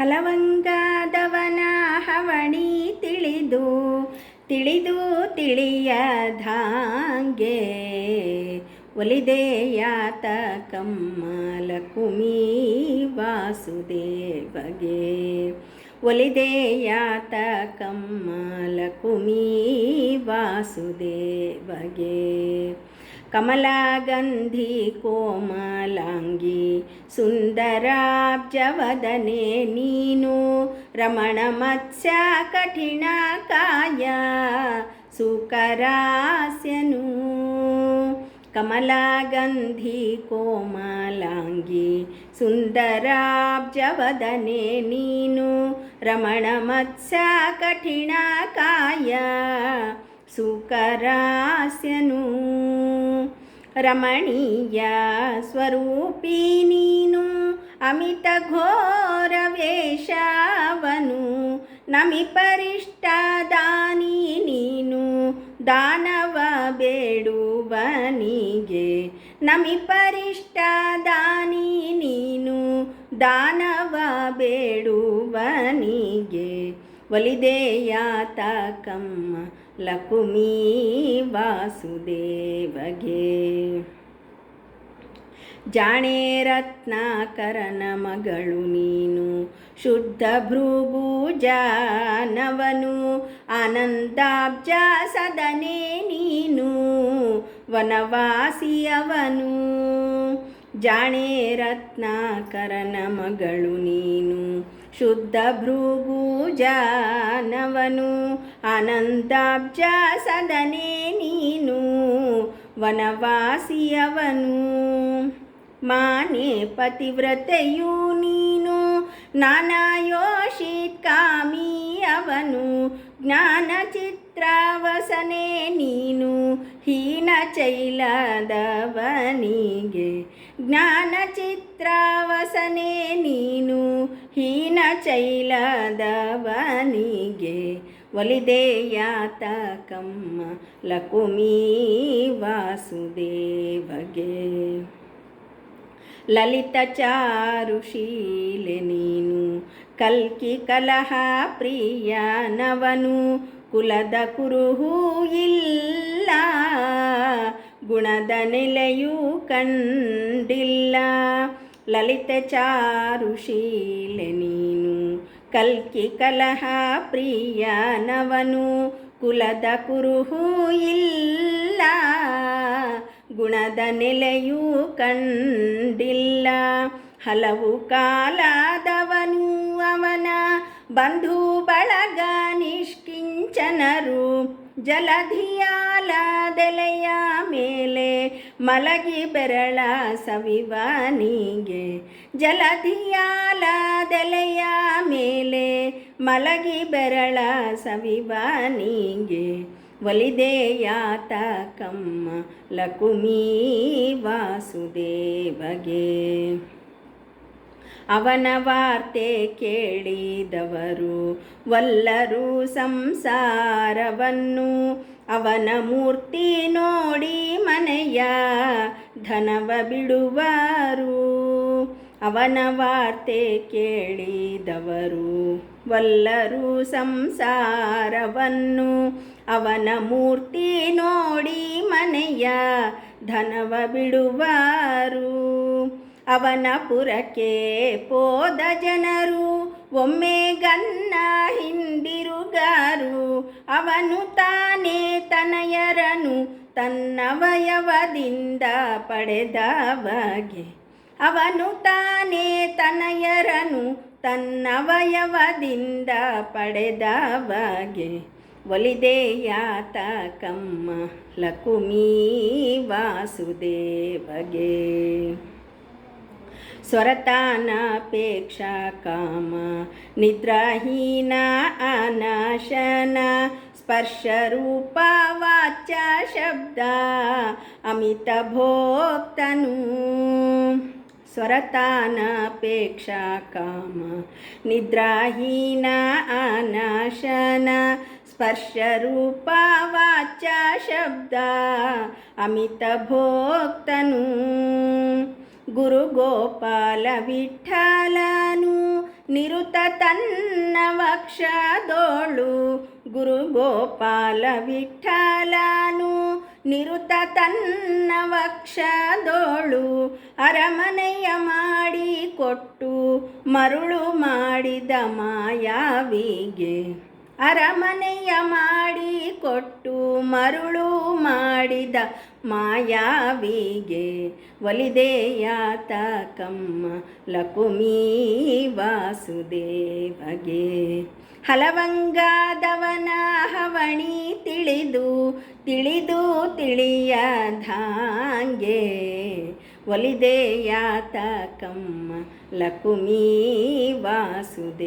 ಹಲವಂಗಾದವನ ಹವಣಿ ತಿಳಿದು ತಿಳಿದು ತಿಳಿಯಧಾಂಗೆ ಒಲಿದೆಯಾತ ಕಮ್ಮಲ ಕುಮಿ ವಾಸುದೇವಗೆ ಒಲಿದೆಯಾತ ಕಮ್ಮಲ ಕುಮಿ ವಾಸುದೇವಗೆ कमलागन्धी कोमलाङ्गी सुन्दराब्जवदने नीनु रमणमत्स्याकठिणकाय सुकरास्यनु कमलागन्धी कोमलाङ्गी सुन्दराब्जवदने नीनु रमणमत्स्याकठिणकाय ಸುಕರಾಸ್ಯನು ರಮಣೀಯ ಸ್ವರೂಪಿ ನೀನು, ಅಮಿತ ಘೋರ ವೇಷವನು. ನಮಿಪರಿಷ್ಟ ದಾನಿ ನೀನು, ದಾನವ ಬೇಡುವನಿಗೆ. ನಮಿಪರಿಷ್ಟ ದಾನಿ ನೀನು, ದಾನವ ಬೇಡುವನಿಗೆ. ಒಲಿದೆಯಾತ ಕಮ್ಮ ಲಕುಮೀ ವಾಸುದೇವಗೆ. ಜಾಣೆ ರತ್ನಾಕರನ ಮಗಳು ನೀನು, ಶುದ್ಧ ಭೃಭುಜಾನವನು ಆನಂದಾಬ್ಜ ಸದನೆ ನೀನು, ವನವಾಸಿಯವನು. ಜಾಣೆ ರತ್ನಾಕರನ ಮಗಳು ನೀನು ಶುದ್ಧ ಭೃಭುಜಾನವನು ಆನಂದಾಬ್ಜ ಸದನೆ ನೀನು ವನವಾಸಿಯವನು ಮಾನೆ ಪತಿವ್ರತೆಯು ನೀನು ನಾನಾಯೋಷಿತ್ ಕಾಮಿ ಅವನು ಜ್ಞಾನ ಚಿತ್ರವಸನೆ ನೀನು ಹೀನ ಚೈಲದವನಿಗೆ ಜ್ಞಾನ ಚಿತ್ರವಸನೆ ನೀನು ಹೀನ ಚೈಲದವನಿಗೆ ಒಲಿದೇಯಾತ ಕಮ್ಮ ಲಕುಮಿ ವಾಸುದೇವಗೆ. ಲಲಿತ ಚಾರುಶೀಲೆ ನೀನು ಕಲ್ಕಿ ಕಲಹ ಪ್ರಿಯನವನು ಕುಲದ ಕುರುಹೂ ಇಲ್ಲ ಗುಣದ ನೆಲೆಯೂ ಕಂಡಿಲ್ಲ ಲಲಿತ ಚಾರುಶೀಲೆ ನೀನು, ಕಲ್ಕಿ ಕಲಹ ಪ್ರಿಯನವನು, ಕುಲದ ಕುರುಹು ಇಲ್ಲ, ಗುಣದ ನೆಲೆಯೂ ಕಂಡಿಲ್ಲ. ಹಲವು ಕಾಲದವನು ಅವನ ಬಂಧು ಬಳಗ ನಿಷ್ಕಿಂಚನರು ಜಲಧಿಯಾಲದೆಲೆಯ ಮೇಲೆ ಮಲಗಿ ಬೆರಳ ಸವಿವಾನಿಗೆ ಜಲಧಿಯಾಲದೆಲೆಯ ಮೇಲೆ ಮಲಗಿ ಬೆರಳ ಸವಿವಾನಿಗೆ ಒಲಿದೆಯಾತ ಕಮ್ಮ ಲಕುಮೀ ವಾಸುದೇವಗೆ. ಅವನ ವಾರ್ತೆ ಕೇಳಿದವರು ವಲ್ಲರು ಸಂಸಾರವನ್ನು. ಅವನ ಮೂರ್ತಿ ನೋಡಿ ಮನೆಯ ಧನವ ಬಿಡುವರು. ಅವನ ವಾರ್ತೆ ಕೇಳಿದವರು ವಲ್ಲರು ಸಂಸಾರವನ್ನು. ಅವನ ಮೂರ್ತಿ ನೋಡಿ ಮನೆಯ ಧನವ ಬಿಡುವರು. ಅವನ ಪುರಕ್ಕೆ ಪೋದ ಜನರು, ಒಮ್ಮೆ ಗನ್ನ ಹಿಂದಿರುಗಾರು. ಅವನು ತಾನೇ ತನಯರನು ತನ್ನವಯವದಿಂದ ಪಡೆದವಗೆ. ಅವನು ತಾನೇ ತನಯರನು ತನ್ನವಯವದಿಂದ ಪಡೆದವಗೆ. ಒಲಿದೆಯಾತ ಕಮ್ಮ ಲಕುಮೀ ವಾಸುದೇವಗೆ. स्वरतानापेक्षा काम निद्राहीना अनाशना स्पर्शरूपा वाचा शब्दा, अमितभोक्तनु। स्वरतानापेक्षा काम निद्राहीना अनाशना स्पर्शरूपा वाचा शब्दा, अमितभोक्तनु। ಗುರು ಗೋಪಾಲ ವಿಠಲನು, ನಿರುತ ತನ್ನ ವಕ್ಷದೋಳು. ಗುರು ಗೋಪಾಲ ವಿಠಲನು, ನಿರುತ ತನ್ನ ವಕ್ಷದೋಳು. ಅರಮನೆಯ ಮಾಡಿ ಕೊಟ್ಟು ಮರುಳು ಮಾಡಿದ ಮಾಯಾವಿಗೆ. ಅರಮನೆಯ ಮಾಡಿ ಕೊಟ್ಟು ಮರುಳು ಮಾಡಿದ ಮಾಯಾವಿಗೆ ಒಲಿದೆಯಾತ ಕಮ್ಮ ಲಕುಮೀ ವಾಸುದೇವಗೆ. ಹಲವಂಗಾದವನ ಹವಣಿ ತಿಳಿದು ತಿಳಿದು ತಿಳಿಯಧಾಂಗೆ ಒಲಿದೆಯಾತ ಕಮ್ಮ ಲಕುಮೀ ವಾಸುದೇವಗೆ.